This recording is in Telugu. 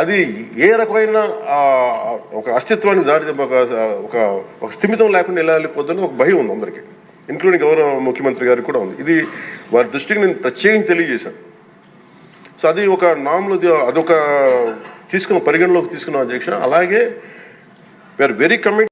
అది ఏ రకమైన ఒక అస్తిత్వానికి దారి ఒక ఒక ఒక స్థిమితం లేకుండా ఎలా వెళ్ళిపోతుందని ఒక భయం ఉంది అందరికీ. ఇంక్లూడింగ్ గౌరవ ముఖ్యమంత్రి గారికి కూడా ఉంది. ఇది వారి దృష్టికి నేను ప్రత్యేకంగా తెలియజేశాను. సో అది ఒక నామ్లో అదొక తీసుకున్న పరిగణలోకి తీసుకున్న అధ్యక్ష అలాగే వీఆర్ వెరీ కమిట్